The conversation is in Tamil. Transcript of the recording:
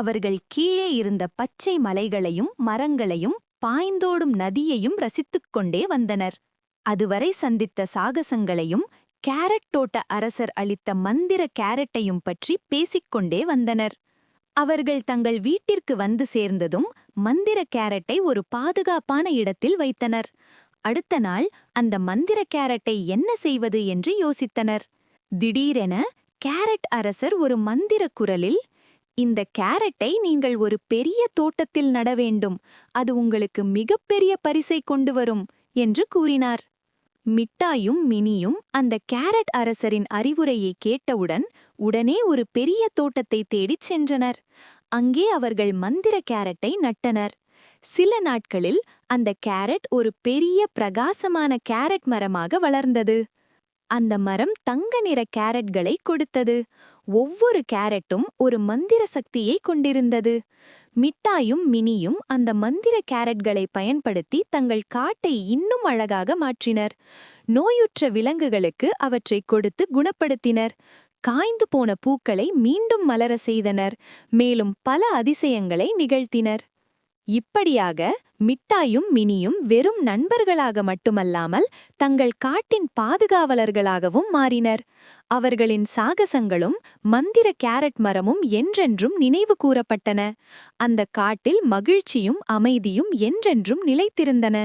அவர்கள் கீழே இருந்த பச்சை மலைகளையும் மரங்களையும் பாய்ந்தோடும் நதியையும் ரசித்துக் கொண்டே வந்தனர். அதுவரை சந்தித்த சாகசங்களையும் கேரட் தோட்ட அரசர் அளித்த மந்திர கேரட்டையும் பற்றி பேசிக்கொண்டே வந்தனர். அவர்கள் தங்கள் வீட்டிற்கு வந்து சேர்ந்ததும் மந்திர கேரட்டை ஒரு பாதுகாப்பான இடத்தில் வைத்தனர். அடுத்த நாள் அந்த மந்திர கேரட்டை என்ன செய்வது என்று யோசித்தனர். திடீரென கேரட் அரசர் ஒரு மந்திர குரலில் இந்த கேரட்டை நீங்கள் ஒரு பெரிய தோட்டத்தில் நட வேண்டும். அது உங்களுக்கு மிகப்பெரிய பரிசை கொண்டு வரும் என்று கூறினார். மிட்டாயும் மினியும் அந்த கேரட் அரசரின் அறிவுரையை கேட்டவுடன் உடனே ஒரு பெரிய தோட்டத்தை தேடிச் சென்றனர். அங்கே அவர்கள் மந்திர கேரட்டை நட்டனர். சில நாட்களில் அந்த கேரட் ஒரு பெரிய பிரகாசமான கேரட் மரமாக வளர்ந்தது. அந்த மரம் தங்க நிற கேரட்களை கொடுத்தது. ஒவ்வொரு கேரட்டும் ஒரு மந்திர சக்தியை கொண்டிருந்தது. மிட்டாயும் மினியும் அந்த மந்திர கேரட்களை பயன்படுத்தி தங்கள் காட்டை இன்னும் அழகாக மாற்றினர். நோயுற்ற விலங்குகளுக்கு அவற்றை கொடுத்து குணப்படுத்தினர். காய்ந்து போன பூக்களை மீண்டும் மலர செய்தனர். மேலும் பல அதிசயங்களை நிகழ்த்தினர். இப்படியாக மிட்டாயும் மினியும் வெறும் நண்பர்களாக மட்டுமல்லாமல் தங்கள் காட்டின் பாதுகாவலர்களாகவும் மாறினர். அவர்களின் சாகசங்களும் மந்திர கேரட் மரமும் என்றென்றும் நினைவு கூறப்பட்டன. அந்த காட்டில் மகிழ்ச்சியும் அமைதியும் என்றென்றும் நிலைத்திருந்தன.